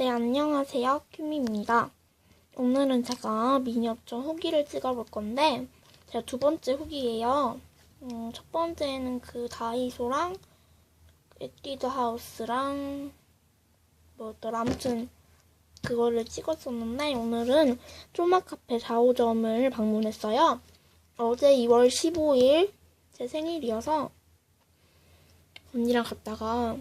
네, 안녕하세요. 큐미입니다. 오늘은 제가 미니어처 후기를 찍어볼 건데, 제가 두 번째 후기예요. 음, 첫 번째는 그 다이소랑 에뛰드 하우스랑 뭐였더라. 아무튼 그거를 찍었었는데, 오늘은 쪼마 카페 4호점을 방문했어요. 어제 2월 15일 제 생일이어서 언니랑 갔다가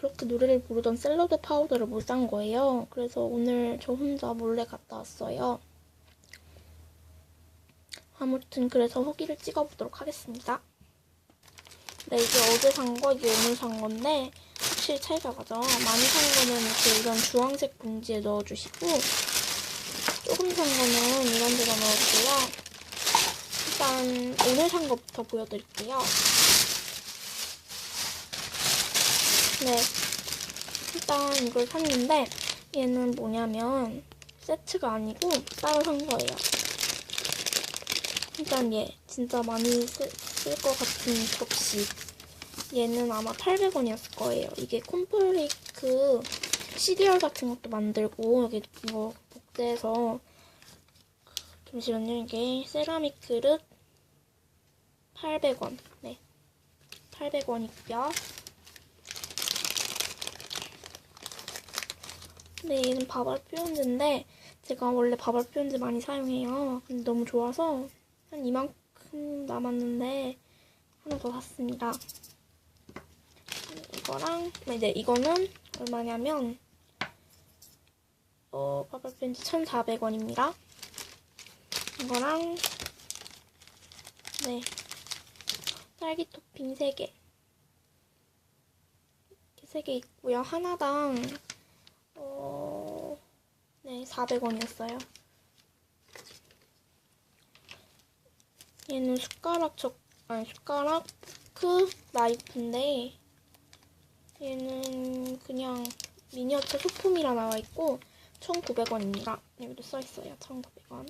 그렇게 노래를 부르던 샐러드 파우더를 못 산 거예요. 그래서 오늘 저 혼자 몰래 갔다 왔어요. 아무튼 그래서 후기를 찍어보도록 하겠습니다. 네, 이게 어제 산 거, 이게 오늘 산 건데 확실히 차이가 나죠. 많이 산 거는 이렇게 이런 주황색 봉지에 넣어주시고 조금 산 거는 이런 데다 넣어주고요. 일단 오늘 산 것부터 보여드릴게요. 네. 일단 이걸 샀는데 얘는 뭐냐면 세트가 아니고 따로 산 거예요. 일단 얘 진짜 많이 쓸 것 같은 접시. 얘는 아마 800원이었을 거예요. 이게 콤플레이크 시리얼 같은 것도 만들고 여기 이거 복제해서 잠시만요. 이게 세라믹 그릇 800원. 네. 800원이고요. 네, 얘는 밥알 표현지인데 제가 원래 밥알 표현지 많이 사용해요. 근데 너무 좋아서 한 이만큼 남았는데 하나 더 샀습니다. 이거랑 네, 이제 이거는 얼마냐면 어, 밥알 표현지 1,400원입니다. 이거랑 네 딸기 토핑 3개 3개 있고요. 하나당 어, 네, 400원이었어요. 얘는 숟가락 적, 아니, 숟가락 포크 나이프인데, 얘는 그냥 미니어처 소품이라 나와 있고, 1,900원입니다. 여기도 써 있어요. 1,900원.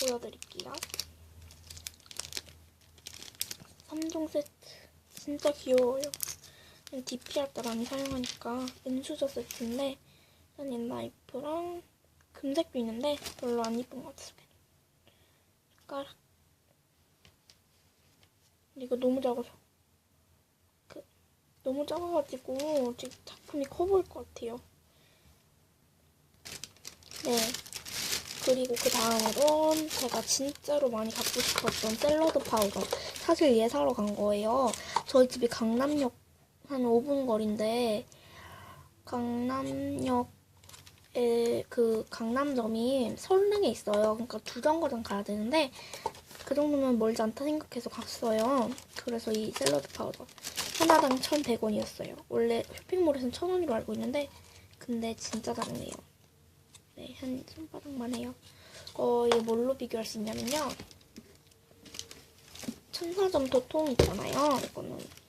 보여드릴게요. 3종 세트. 진짜 귀여워요. 할 때 많이 사용하니까 은수저 세트인데 얘 나이프랑 금색도 있는데 별로 안 이쁜 것 같아서 숟가락 이거 너무 작아서. 그 너무 작아가지고 지금 작품이 커 보일 것 같아요. 네. 그리고 그 다음으로 제가 진짜로 많이 갖고 싶었던 샐러드 파우더. 사실 얘 사러 간 거예요. 저희 집이 강남역 한 5분 거리인데 강남역에 그 강남점이 설릉에 있어요. 그러니까 두 정거장 가야 되는데 그 정도면 멀지 않다 생각해서 갔어요. 그래서 이 샐러드 파우더 하나당 1,100원이었어요. 원래 쇼핑몰에서는 1,000원으로 알고 있는데 근데 진짜 작네요. 네, 한 손바닥만 해요. 어, 이게 뭘로 비교할 수 있냐면요. 천사점토 통 있잖아요. 이거는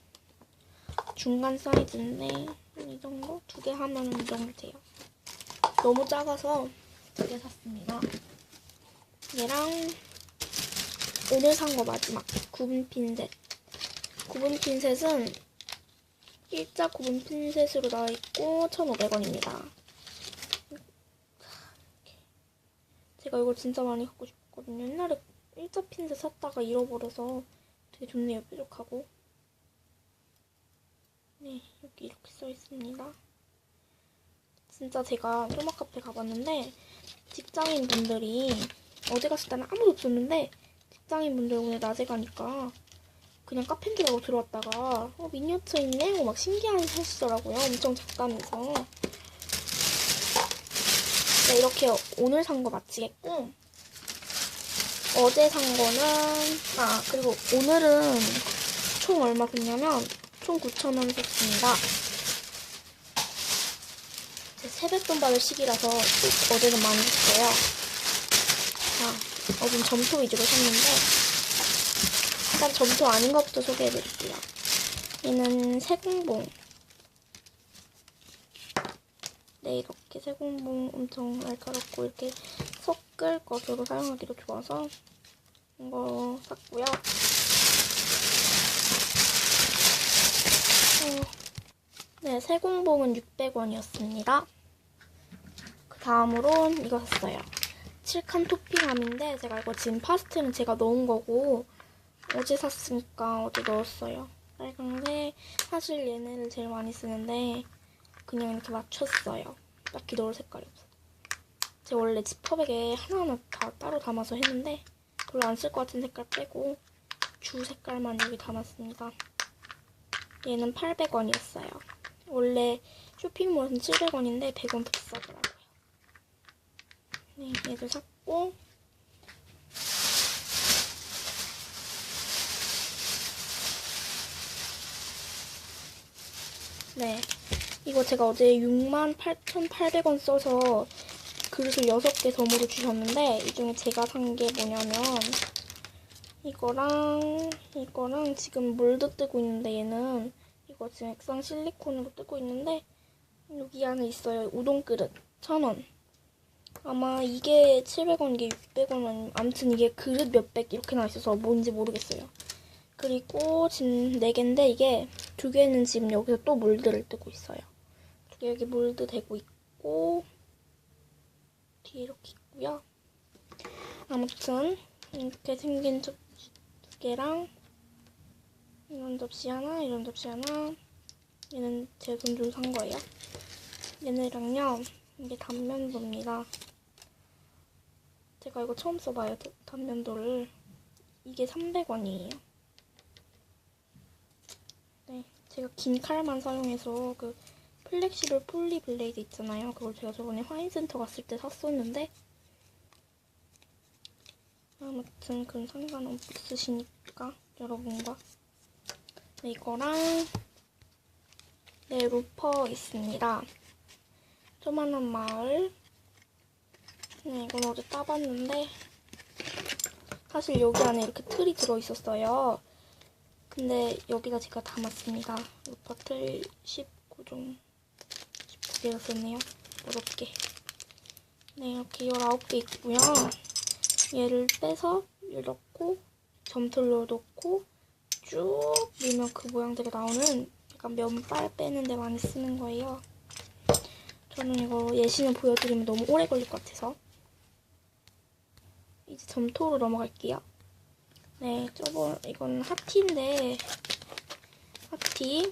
중간 사이즈인데 이 정도? 두 개 하면 이 정도 돼요. 너무 작아서 두 개 샀습니다. 얘랑 오늘 산 거 마지막 구분 핀셋. 구분 핀셋은 일자 구분 핀셋으로 나와 있고 1,500원입니다. 제가 이걸 진짜 많이 갖고 싶거든요. 옛날에 일자 핀셋 샀다가 잃어버려서 되게 좋네요, 뾰족하고. 네, 여기 이렇게 써 있습니다. 진짜 제가 쪼마 카페 가봤는데 직장인 분들이 어제 갔을 때는 아무도 없었는데 직장인 분들 오늘 낮에 가니까 그냥 카페인 줄 알고 들어왔다가 어, 미니어처 있네? 하고 막 신기한 하시더라고요. 엄청 작다면서. 네, 이렇게 오늘 산 거 마치겠고 어제 산 거는 아 그리고 오늘은 총 얼마 줬냐면 총 9,000원 썼습니다. 제 세뱃돈 받을 시기라서 어제는 많이 샀어요. 자, 어제는 점토 위주로 샀는데 일단 점토 아닌 것부터 소개해드릴게요. 얘는 세공봉. 네, 이렇게 세공봉 엄청 날카롭고 이렇게 섞을 것으로 사용하기도 좋아서 이거 샀고요. 네, 세공봉은 600원이었습니다. 다음으론 이거 샀어요. 칠칸 토핑함인데 제가 이거 지금 파스텔은 제가 넣은 거고 어제 샀으니까 어제 넣었어요. 빨강색 사실 얘네를 제일 많이 쓰는데 그냥 이렇게 맞췄어요. 딱히 넣을 색깔이 없어. 제가 원래 지퍼백에 하나하나 다 따로 담아서 했는데 별로 안 쓸 것 같은 색깔 빼고 주 색깔만 여기 담았습니다. 얘는 800원이었어요. 원래 쇼핑몰에서는 700원인데 100원 비싸더라고요. 네, 얘도 샀고 네, 이거 제가 어제 68,800원 써서 그릇을 6개 덤으로 주셨는데 이 중에 제가 산 게 뭐냐면 이거랑 이거랑 지금 몰드 뜨고 있는데 얘는 이거 지금 액상 실리콘으로 뜨고 있는데 여기 안에 있어요. 우동 그릇 1,000원. 아마 이게 700원, 이게 600원, 아무튼 이게 그릇 몇백 이렇게 나와 있어서 뭔지 모르겠어요. 그리고 지금 4개인데 이게 두 개는 지금 여기서 또 몰드를 뜨고 있어요. 두 개 여기 몰드 되고 있고 뒤에 이렇게 있고요. 아무튼 이렇게 생긴 두 개랑 이런 접시 하나, 이런 접시 하나 얘는 제 돈 좀 산 거예요. 얘네랑요 이게 단면도입니다. 제가 이거 처음 써봐요. 다- 단면도를 이게 300원이에요. 네, 제가 긴 칼만 사용해서 그 플렉시블 폴리 블레이드 있잖아요. 그걸 제가 저번에 화인센터 갔을 때 샀었는데 아무튼 그건 상관없으시니까 여러분과 네, 이거랑 네 루퍼 있습니다. 조만한 마을 네, 이건 어제 따봤는데 사실 여기 안에 이렇게 틀이 들어있었어요. 근데 여기다 제가 담았습니다. 루퍼 틀 19종 19개가 썼네요. 어렵게. 네, 이렇게 19개 있고요. 얘를 빼서 넣고 점틀로 넣고 쭉 밀면 그 모양대로 나오는 약간 면발 빼는 데 많이 쓰는 거예요. 저는 이거 예시는 보여드리면 너무 오래 걸릴 것 같아서 이제 점토로 넘어갈게요. 네, 저번 이건 하티인데 하티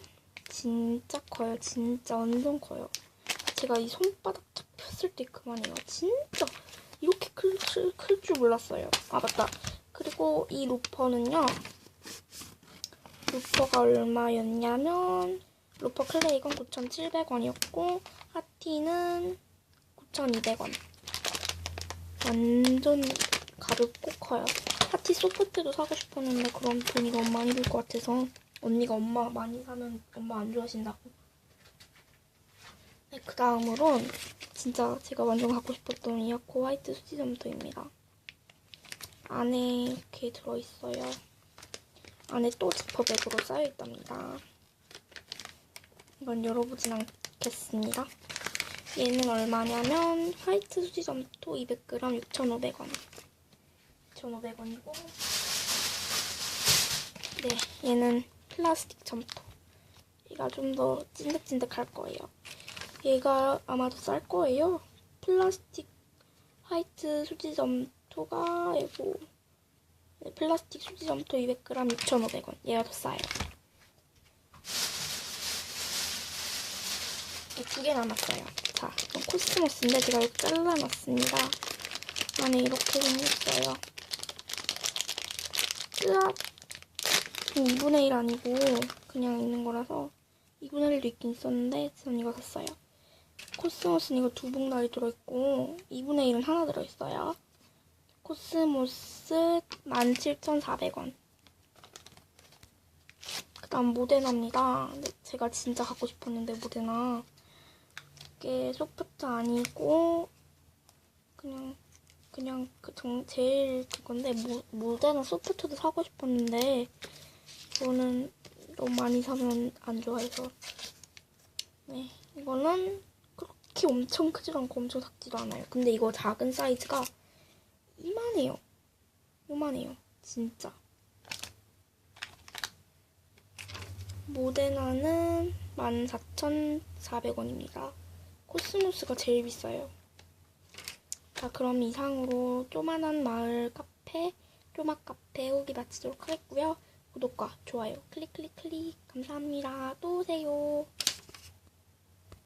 진짜 커요. 진짜 완전 커요. 제가 이 손바닥 잡혔을 때 그만이에요. 진짜 이렇게 클 줄 몰랐어요. 아 맞다. 그리고 이 루퍼는요. 루퍼가 얼마였냐면 루퍼 클레이건 9,700원이었고 하티는 9,200원. 완전 가볍고 커요. 하티 소프트도 사고 싶었는데 그럼 돈이 너무 많이 들 것 같아서 언니가 엄마 많이 사면 엄마 안 좋아하신다고. 네, 그 다음으론 진짜 제가 완전 갖고 싶었던 이아코 화이트 수지 점토입니다. 안에 이렇게 들어있어요. 안에 또 지퍼백으로 쌓여있답니다. 이건 열어보진 않겠습니다. 얘는 얼마냐면 화이트 수지 점토 200g 6,500원. 6,500원이고 네, 얘는 플라스틱 점토. 얘가 좀 더 찐득찐득할 거예요. 얘가 아마도 쌀 거예요. 플라스틱 화이트 수지 점토가 이거 네, 플라스틱 수지 점토 200g 6,500원. 얘가 더 싸요. 네, 두개 남았어요. 자, 코스모스인데 제가 이거 잘라놨습니다. 안에 이렇게 생겼어요. 으악! 2분의 1 아니고 그냥 있는 거라서 2분의 1도 있긴 있었는데 전 이거 샀어요. 코스모스는 이거 두 봉다리 들어있고 2분의 1은 하나 들어있어요. 코스모스 17,400원. 그 다음 모데나입니다. 제가 진짜 갖고 싶었는데 모데나. 이게 소프트 아니고 그냥 그냥 그 정, 제일 그건데 모, 모데나 소프트도 사고 싶었는데 이거는 너무 많이 사면 안 좋아해서 네 이거는 그렇게 엄청 크지도 않고 엄청 작지도 않아요. 근데 이거 작은 사이즈가 이만해요. 요만해요. 진짜. 모데나는 14,400원입니다. 코스모스가 제일 비싸요. 자, 그럼 이상으로 쪼만한 마을 카페, 쪼맛 카페 후기 마치도록 하겠고요. 구독과 좋아요 클릭 클릭 클릭 감사합니다. 또 오세요.